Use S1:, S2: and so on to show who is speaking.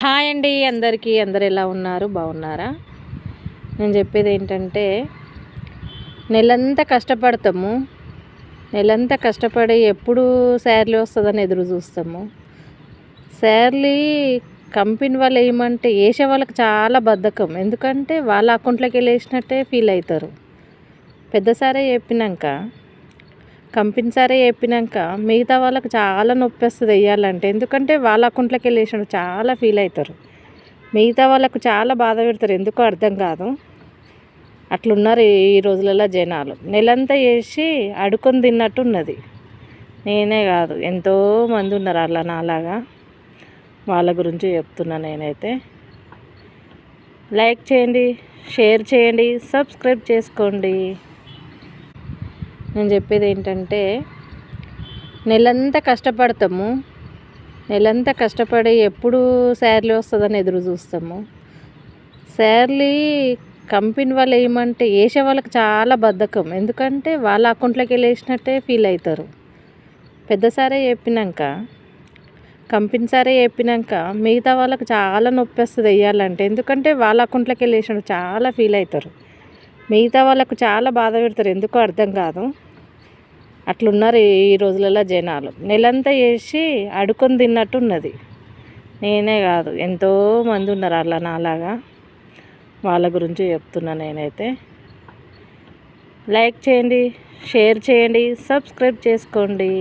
S1: Hi అండి అందరికీ. అందరు ఎలా ఉన్నారు? బాగున్నారా? నేను చెప్పేది ఏంటంటే నెలంతా కష్టపడతాము. నెలంతా కష్టపడి ఎప్పుడు శాలరీ వస్తుందని ఎదురు చూస్తాము. శాలరీ కంపెనీ వాళ్ళు ఏమంటే వేసే వాళ్ళకి చాలా బద్ధకం. ఎందుకంటే వాళ్ళ అకౌంట్లోకి వెళ్ళి వేసినట్టే ఫీల్ అవుతారు. పెద్ద సారే చెప్పినాక కంపెనీ చెప్పినాక మిగతా వాళ్ళకి చాలా నొప్పి వస్తుంది వేయాలంటే ఎందుకంటే వాళ్ళ అకౌంట్లోకి వెళ్ళి చాలా ఫీల్ అవుతారు. మిగతా వాళ్ళకు చాలా బాధ పెడతారు. ఎందుకో అర్థం కాదు. అట్లున్నారు ఈ రోజులలో జనాలు. నెలంతా వేసి అడుకొని తిన్నట్టు ఉన్నది. నేనే కాదు. ఎంతో మంది ఉన్నారు అలా నాలాగా. వాళ్ళ గురించి చెప్తున్నా నేనైతే. లైక్ చేయండి షేర్ చేయండి సబ్స్క్రైబ్ చేసుకోండి. నేను చెప్పేది ఏంటంటే నెలంతా కష్టపడతాము. నెలంతా కష్టపడి ఎప్పుడు శాలరీ వస్తుందని ఎదురు చూస్తాము. శాలరీ కంపెనీ వాళ్ళు ఏమంటే వేసే వాళ్ళకి చాలా బద్ధకం. ఎందుకంటే వాళ్ళ అకౌంట్లోకి వెళ్ళి వేసినట్టే ఫీల్ అవుతారు. పెద్ద సారే చెప్పినాక కంపెనీ సారే చెప్పినాక మిగతా వాళ్ళకి చాలా నొప్పి వస్తుంది వేయాలంటే. ఎందుకంటే వాళ్ళ అకౌంట్లోకి వెళ్ళి చాలా ఫీల్ అవుతారు. మిగతా వాళ్ళకు చాలా బాధ పెడతారు. ఎందుకో అర్థం కాదు. అట్లున్నారు ఈ రోజులలో జనాలు. నెలంతా వేసి అడుకొని తిన్నట్టు ఉన్నది నేనే కాదు. ఎంతో మంది ఉన్నారు అలా నాలాగా. వాళ్ళ గురించి చెప్తున్నా నేనైతే. లైక్ చేయండి షేర్ చేయండి సబ్స్క్రైబ్ చేసుకోండి.